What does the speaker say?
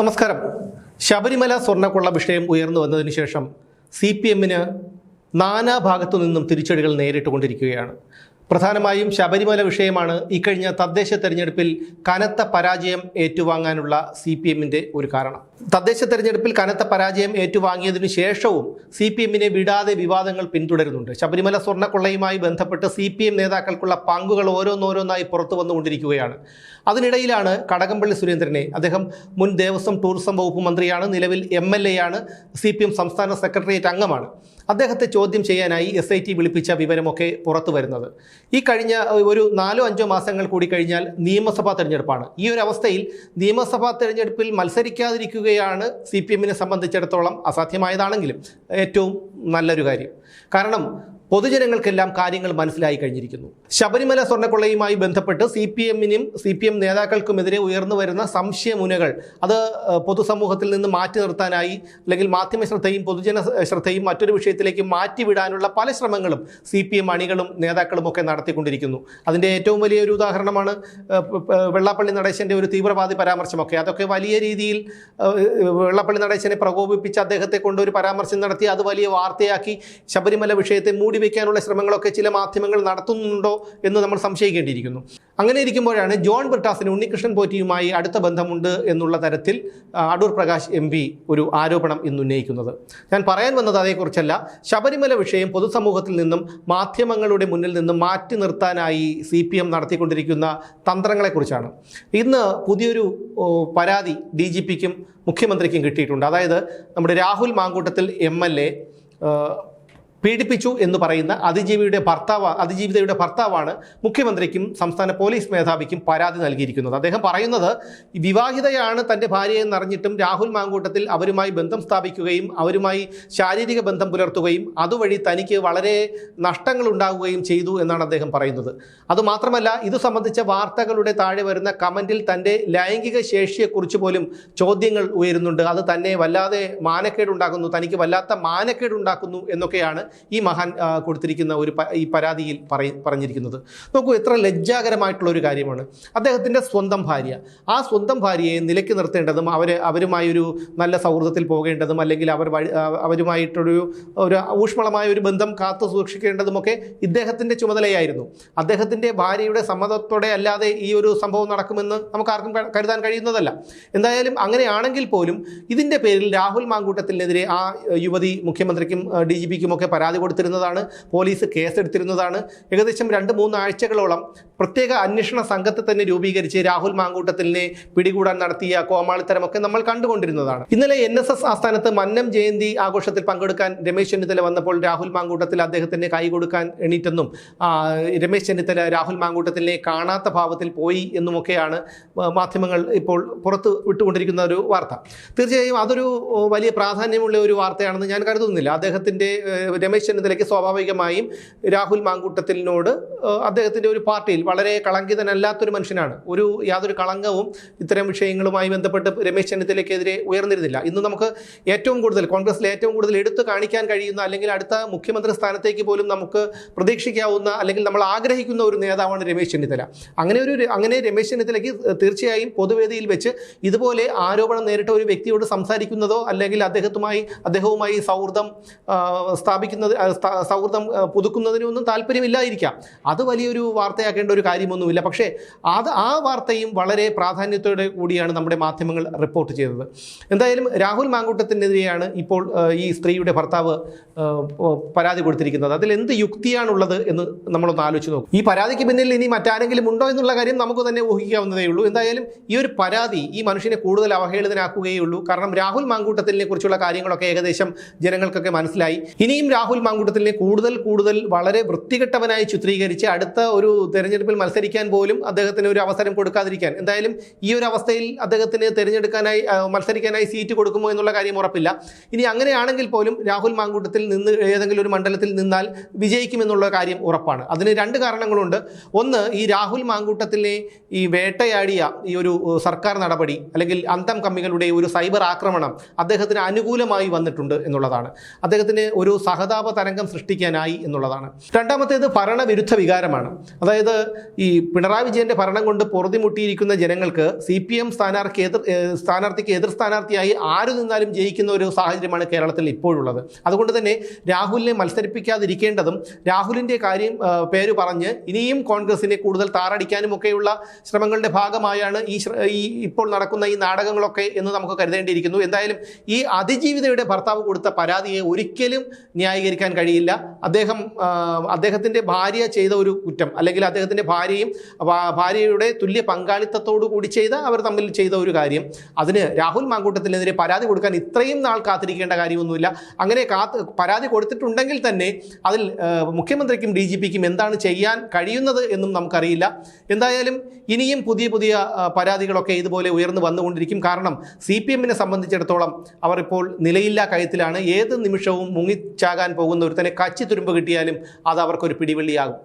നമസ്കാരം. ശബരിമല സ്വർണക്കൊള്ള വിഷയം ഉയർന്നു വന്നതിന് ശേഷം സി പി എമ്മിന് നാനാഭാഗത്തു നിന്നും തിരിച്ചടികൾ നേരിട്ടുകൊണ്ടിരിക്കുകയാണ്. പ്രധാനമായും ശബരിമല വിഷയമാണ് ഇക്കഴിഞ്ഞ തദ്ദേശ തെരഞ്ഞെടുപ്പിൽ കനത്ത പരാജയം ഏറ്റുവാങ്ങാനുള്ള സി പി എമ്മിന്റെ ഒരു കാരണം. തദ്ദേശ തെരഞ്ഞെടുപ്പിൽ കനത്ത പരാജയം ഏറ്റുവാങ്ങിയതിനു ശേഷവും സി പി എമ്മിനെ വിടാതെ വിവാദങ്ങൾ പിന്തുടരുന്നുണ്ട്. ശബരിമല സ്വർണക്കൊള്ളയുമായി ബന്ധപ്പെട്ട് സി പി എം നേതാക്കൾക്കുള്ള പങ്കുകൾ ഓരോന്നോരോന്നായി പുറത്തു വന്നുകൊണ്ടിരിക്കുകയാണ്. അതിനിടയിലാണ് കടകംപള്ളി സുരേന്ദ്രനെ. അദ്ദേഹം മുൻ ദേവസ്വം ടൂറിസം വകുപ്പ് മന്ത്രിയാണ്. നിലവിൽ എം എൽ എ ആണ്. സി പി എം സംസ്ഥാന സെക്രട്ടേറിയറ്റ് അംഗമാണ്. അദ്ദേഹത്തെ ചോദ്യം ചെയ്യാനായി എസ് ഐ ടി വിളിപ്പിച്ച വിവരമൊക്കെ പുറത്തു വരുന്നത്. ഈ കഴിഞ്ഞ ഒരു നാലോ അഞ്ചോ മാസങ്ങൾ കൂടി കഴിഞ്ഞാൽ നിയമസഭാ തെരഞ്ഞെടുപ്പാണ്. ഈ ഒരു അവസ്ഥയിൽ നിയമസഭാ തെരഞ്ഞെടുപ്പിൽ മത്സരിക്കാതിരിക്കുകയാണ് സി പി എമ്മിനെ സംബന്ധിച്ചിടത്തോളം അസാധ്യമായതാണെങ്കിലും ഏറ്റവും നല്ലൊരു കാര്യം. കാരണം പൊതുജനങ്ങൾക്കെല്ലാം കാര്യങ്ങൾ മനസ്സിലായി കഴിഞ്ഞിരിക്കുന്നു. ശബരിമല സ്വർണക്കൊള്ളയുമായി ബന്ധപ്പെട്ട് സി പി എമ്മിനും സി പി എം നേതാക്കൾക്കുമെതിരെ ഉയർന്നു വരുന്ന സംശയമുനകൾ അത് പൊതുസമൂഹത്തിൽ നിന്ന് മാറ്റി നിർത്താനായി അല്ലെങ്കിൽ മാധ്യമ ശ്രദ്ധയും പൊതുജന ശ്രദ്ധയും മറ്റൊരു വിഷയത്തിലേക്ക് മാറ്റിവിടാനുള്ള പല ശ്രമങ്ങളും സി പി എം അണികളും നേതാക്കളും ഒക്കെ നടത്തിക്കൊണ്ടിരിക്കുന്നു. അതിന്റെ ഏറ്റവും വലിയൊരു ഉദാഹരണമാണ് വെള്ളാപ്പള്ളി നടേശന്റെ ഒരു തീവ്രവാദി പരാമർശമൊക്കെ. അതൊക്കെ വലിയ രീതിയിൽ വെള്ളാപ്പള്ളി നടേശനെ പ്രകോപിപ്പിച്ച് അദ്ദേഹത്തെ കൊണ്ട് ഒരു പരാമർശം നടത്തി അത് വലിയ വാർത്തയാക്കി ശബരിമല വിഷയത്തെ മൂടി വയ്ക്കാനുള്ള ശ്രമങ്ങളൊക്കെ ചില മാധ്യമങ്ങൾ നടത്തുന്നുണ്ടോ എന്ന് നമ്മൾ സംശയിക്കേണ്ടിയിരിക്കുന്നു. അങ്ങനെ ഇരിക്കുമ്പോഴാണ് ജോൺ ബ്രിട്ടാസിന് ഉണ്ണികൃഷ്ണൻ പോറ്റിയുമായി അടുത്ത ബന്ധമുണ്ട് എന്നുള്ള തരത്തിൽ അടൂർ പ്രകാശ് എം ഒരു ആരോപണം ഇന്ന് ഉന്നയിക്കുന്നത്. ഞാൻ പറയാൻ വന്നത് അതേക്കുറിച്ചല്ല. ശബരിമല വിഷയം പൊതുസമൂഹത്തിൽ നിന്നും മാധ്യമങ്ങളുടെ മുന്നിൽ നിന്നും മാറ്റി നിർത്താനായി സി പി എം നടത്തിക്കൊണ്ടിരിക്കുന്ന തന്ത്രങ്ങളെക്കുറിച്ചാണ്. ഇന്ന് പുതിയൊരു പരാതി ഡി ജി പിക്കും മുഖ്യമന്ത്രിക്കും കിട്ടിയിട്ടുണ്ട്. അതായത് നമ്മുടെ Rahul Mamkootathil M L A പീഡിപ്പിച്ചു എന്ന് പറയുന്ന അതിജീവിയുടെ ഭർത്താവ് അതിജീവിതയുടെ ഭർത്താവാണ് മുഖ്യമന്ത്രിക്കും സംസ്ഥാന പോലീസ് മേധാവിക്കും പരാതി നൽകിയിരിക്കുന്നത്. അദ്ദേഹം പറയുന്നത് വിവാഹിതയാണ് തന്റെ ഭാര്യയെന്ന് അറിഞ്ഞിട്ടും രാഹുൽ മാങ്കൂട്ടത്തിൽ അവരുമായി ബന്ധം സ്ഥാപിക്കുകയും അവരുമായി ശാരീരിക ബന്ധം പുലർത്തുകയും അതുവഴി തനിക്ക് വളരെ നഷ്ടങ്ങൾ ഉണ്ടാകുകയും ചെയ്തു എന്നാണ് അദ്ദേഹം പറയുന്നത്. അതുമാത്രമല്ല ഇത് സംബന്ധിച്ച വാർത്തകളുടെ താഴെ വരുന്ന കമന്റിൽ തന്റെ ലൈംഗിക ശേഷിയെക്കുറിച്ച് പോലും ചോദ്യങ്ങൾ ഉയരുന്നുണ്ട്. അത് തന്നെ വല്ലാതെ മാനക്കേടുണ്ടാക്കുന്നു തനിക്ക് വല്ലാത്ത മാനക്കേടുണ്ടാക്കുന്നു എന്നൊക്കെയാണ് ഈ മഹാൻ കൊടുത്തിരിക്കുന്ന ഒരു ഈ പരാതിയിൽ പറയ പറഞ്ഞിരിക്കുന്നത്. നോക്കൂ എത്ര ലജ്ജാകരമായിട്ടുള്ള ഒരു കാര്യമാണ്. അദ്ദേഹത്തിന്റെ സ്വന്തം ഭാര്യ. ആ സ്വന്തം ഭാര്യയെ നിലയ്ക്ക് നിർത്തേണ്ടതും അവർ അവരുമായൊരു നല്ല സൗഹൃദത്തിൽ പോകേണ്ടതും അല്ലെങ്കിൽ അവർ അവരുമായിട്ടൊരു ഒരു ഊഷ്മളമായ ഒരു ബന്ധം കാത്തു സൂക്ഷിക്കേണ്ടതുമൊക്കെ ഇദ്ദേഹത്തിന്റെ ചുമതലയായിരുന്നു. അദ്ദേഹത്തിന്റെ ഭാര്യയുടെ സമ്മതത്തോടെ അല്ലാതെ ഈ ഒരു സംഭവം നടക്കുമെന്ന് നമുക്ക് ആർക്കും കരുതാൻ കഴിയുന്നതല്ല. എന്തായാലും അങ്ങനെയാണെങ്കിൽ പോലും ഇതിന്റെ പേരിൽ രാഹുൽ മാങ്കൂട്ടത്തിനെതിരെ ആ യുവതി മുഖ്യമന്ത്രിക്കും ഡി ജി പിക്കും ഒക്കെ പരാതി കൊടുത്തിരുന്നതാണ് പോലീസ് കേസെടുത്തിരുന്നതാണ്. ഏകദേശം രണ്ട് മൂന്ന് ആഴ്ചകളോളം പ്രത്യേക അന്വേഷണ സംഘത്തെ തന്നെ രൂപീകരിച്ച് രാഹുൽ മാങ്കൂട്ടത്തിലിനെ പിടികൂടാൻ നടത്തിയ കോമാളിത്തരമൊക്കെ നമ്മൾ കണ്ടുകൊണ്ടിരുന്നതാണ്. ഇന്നലെ എൻ എസ് എസ് ആസ്ഥാനത്ത് മന്നം ജയന്തി ആഘോഷത്തിൽ പങ്കെടുക്കാൻ രമേശ് ചെന്നിത്തല വന്നപ്പോൾ രാഹുൽ മാങ്കൂട്ടത്തിൽ അദ്ദേഹത്തിന് കൈ കൊടുക്കാൻ എണീറ്റെന്നും രമേശ് ചെന്നിത്തല രാഹുൽ മാങ്കൂട്ടത്തിലിനെ കാണാത്ത ഭാവത്തിൽ പോയി എന്നുമൊക്കെയാണ് മാധ്യമങ്ങൾ ഇപ്പോൾ പുറത്ത് വിട്ടുകൊണ്ടിരിക്കുന്ന ഒരു വാർത്ത. തീർച്ചയായും അതൊരു വലിയ പ്രാധാന്യമുള്ള ഒരു വാർത്തയാണെന്ന് ഞാൻ കരുതുന്നില്ല. അദ്ദേഹത്തിന്റെ ഏഹ്, രമേശ് ചെന്നിത്തലയ്ക്ക് സ്വാഭാവികമായും രാഹുൽ മാങ്കൂട്ടത്തിലിനോട് ഏഹ്, അദ്ദേഹത്തിന്റെ ഒരു പാർട്ടിയിൽ വളരെ കളങ്കിതനല്ലാത്തൊരു മനുഷ്യനാണ്. ഒരു യാതൊരു കളങ്കവും ഇത്തരം വിഷയങ്ങളുമായി ബന്ധപ്പെട്ട് രമേശ് ചെന്നിത്തലയ്ക്കെതിരെ ഉയർന്നിരുന്നില്ല. ഇന്ന് നമുക്ക് ഏറ്റവും കൂടുതൽ കോൺഗ്രസിൽ ഏറ്റവും കൂടുതൽ എടുത്തു കാണിക്കാൻ കഴിയുന്ന അല്ലെങ്കിൽ അടുത്ത മുഖ്യമന്ത്രി സ്ഥാനത്തേക്ക് പോലും നമുക്ക് പ്രതീക്ഷിക്കാവുന്ന അല്ലെങ്കിൽ നമ്മൾ ആഗ്രഹിക്കുന്ന ഒരു നേതാവാണ് രമേശ് ചെന്നിത്തല. അങ്ങനെ ഒരു അങ്ങനെ രമേശ് ചെന്നിത്തലയ്ക്ക് തീർച്ചയായും പൊതുവേദിയിൽ വെച്ച് ഇതുപോലെ ആരോപണം നേരിട്ട ഒരു വ്യക്തിയോട് സംസാരിക്കുന്നതോ അല്ലെങ്കിൽ അദ്ദേഹത്തുമായി അദ്ദേഹവുമായി സൗഹൃദം ആ, സ്ഥാപിക്കുന്നത് സൗഹൃദം പുതുക്കുന്നതിനൊന്നും താല്പര്യമില്ലായിരിക്കാം അത് വലിയൊരു വാർത്തയാക്കേണ്ട ഒരു കാര്യമൊന്നുമില്ല. പക്ഷേ അത് ആ വാർത്തയും വളരെ പ്രാധാന്യത്തോടെ കൂടിയാണ് നമ്മുടെ മാധ്യമങ്ങൾ റിപ്പോർട്ട് ചെയ്തത് എന്തായാലും രാഹുൽ മാങ്കൂട്ടത്തിനെതിരെയാണ് ഇപ്പോൾ ഈ സ്ത്രീയുടെ ഭർത്താവ് പരാതി കൊടുത്തിരിക്കുന്നത്. അതിൽ എന്ത് യുക്തിയാണുള്ളത് എന്ന് നമ്മളൊന്ന് ആലോചിച്ച് നോക്കും. ഈ പരാതിക്ക് പിന്നിൽ ഇനി മറ്റാരെങ്കിലും ഉണ്ടോ എന്നുള്ള കാര്യം നമുക്ക് തന്നെ ഊഹിക്കാവുന്നതേ ഉള്ളൂ. എന്തായാലും ഈ ഒരു പരാതി ഈ മനുഷ്യനെ കൂടുതൽ അവഹേളിതനാക്കുകയേ ഉള്ളൂ. കാരണം രാഹുൽ മാങ്കൂട്ടത്തിനെ കുറിച്ചുള്ള കാര്യങ്ങളൊക്കെ ഏകദേശം ജനങ്ങൾക്കൊക്കെ മനസ്സിലായി. ഇനിയും രാഹുൽ മാങ്കൂട്ടത്തിനെ കൂടുതൽ കൂടുതൽ വളരെ വൃത്തികെട്ടവനായി ചിത്രീകരിച്ച് അടുത്ത ഒരു തെരഞ്ഞെടുപ്പിൽ മത്സരിക്കാൻ പോലും അദ്ദേഹത്തിന് ഒരു അവസരം കൊടുക്കാതിരിക്കാൻ. എന്തായാലും ഈ ഒരു അവസ്ഥയിൽ അദ്ദേഹത്തിന് തിരഞ്ഞെടുക്കാനായി മത്സരിക്കാനായി സീറ്റ് കൊടുക്കുമോ എന്നുള്ള കാര്യം ഉറപ്പില്ല. ഇനി അങ്ങനെയാണെങ്കിൽ പോലും രാഹുൽ മാങ്കൂട്ടത്തിൽ നിന്ന് ഏതെങ്കിലും ഒരു മണ്ഡലത്തിൽ നിന്നാൽ വിജയിക്കുമെന്നുള്ള കാര്യം ഉറപ്പാണ്. അതിന് രണ്ട് കാരണങ്ങളുണ്ട്. ഒന്ന് ഈ രാഹുൽ മാങ്കൂട്ടത്തിനെ ഈ വേട്ടയാടിയ ഈ ഒരു സർക്കാർ നടപടി അല്ലെങ്കിൽ അന്തം കമ്മികളുടെ ഒരു സൈബർ ആക്രമണം അദ്ദേഹത്തിന് അനുകൂലമായി വന്നിട്ടുണ്ട് എന്നുള്ളതാണ്. അദ്ദേഹത്തിന് ഒരു സഹതാ സഹതാപ തരംഗം സൃഷ്ടിക്കാനായി എന്നുള്ളതാണ്. രണ്ടാമത്തേത് ഭരണവിരുദ്ധ വികാരമാണ്. അതായത് ഈ പിണറായി വിജയന്റെ ഭരണം കൊണ്ട് പൊറുതിമുട്ടിയിരിക്കുന്ന ജനങ്ങൾക്ക് സി പി എം സ്ഥാനാർത്ഥിക്ക് എതിർ സ്ഥാനാർത്ഥിക്ക് എതിർ സ്ഥാനാർത്ഥിയായി ആര് നിന്നാലും ജയിക്കുന്ന ഒരു സാഹചര്യമാണ് കേരളത്തിൽ ഇപ്പോഴുള്ളത്. അതുകൊണ്ട് തന്നെ രാഹുലിനെ മത്സരിപ്പിക്കാതിരിക്കേണ്ടതും രാഹുലിന്റെ കാര്യം പേര് പറഞ്ഞ് ഇനിയും കോൺഗ്രസിനെ കൂടുതൽ താറടിക്കാനും ഒക്കെയുള്ള ശ്രമങ്ങളുടെ ഭാഗമായാണ് ഈ ഈ ഇപ്പോൾ നടക്കുന്ന ഈ നാടകങ്ങളൊക്കെ എന്ന് നമുക്ക് കരുതേണ്ടിയിരിക്കുന്നു. എന്തായാലും ഈ അതിജീവിതയുടെ ഭർത്താവ് കൊടുത്ത പരാതിയെ ഒരിക്കലും ന്യായീകരിക്കാൻ കഴിയില്ല. അദ്ദേഹം അദ്ദേഹത്തിന്റെ ഭാര്യ ചെയ്ത ഒരു കുറ്റം അല്ലെങ്കിൽ അദ്ദേഹത്തിന്റെ ഭാര്യയും ഭാര്യയുടെ തുല്യ പങ്കാളിത്തത്തോടു കൂടി ചെയ്ത അവർ തമ്മിൽ ചെയ്ത ഒരു കാര്യം. അതിന് രാഹുൽ മാങ്കൂട്ടത്തിനെതിരെ പരാതി കൊടുക്കാൻ ഇത്രയും നാൾ കാത്തിരിക്കേണ്ട കാര്യമൊന്നുമില്ല. അങ്ങനെ കാത്ത് പരാതി കൊടുത്തിട്ടുണ്ടെങ്കിൽ തന്നെ അതിൽ മുഖ്യമന്ത്രിക്കും ഡി ജി പിക്കും എന്താണ് ചെയ്യാൻ കഴിയുന്നത് എന്നും നമുക്കറിയില്ല. എന്തായാലും ഇനിയും പുതിയ പുതിയ പരാതികളൊക്കെ ഇതുപോലെ ഉയർന്നു വന്നുകൊണ്ടിരിക്കും. കാരണം സി പി എമ്മിനെ സംബന്ധിച്ചിടത്തോളം അവർ ഇപ്പോൾ നിലയില്ലാ കയത്തിലാണ്. ഏത് നിമിഷവും മുങ്ങിച്ചാകാൻ പോകുന്ന ഒരുത്തനെ കച്ചി തുരുമ്പ് കിട്ടിയാലും അത് അവർക്കൊരു പിടിവള്ളിയാകും.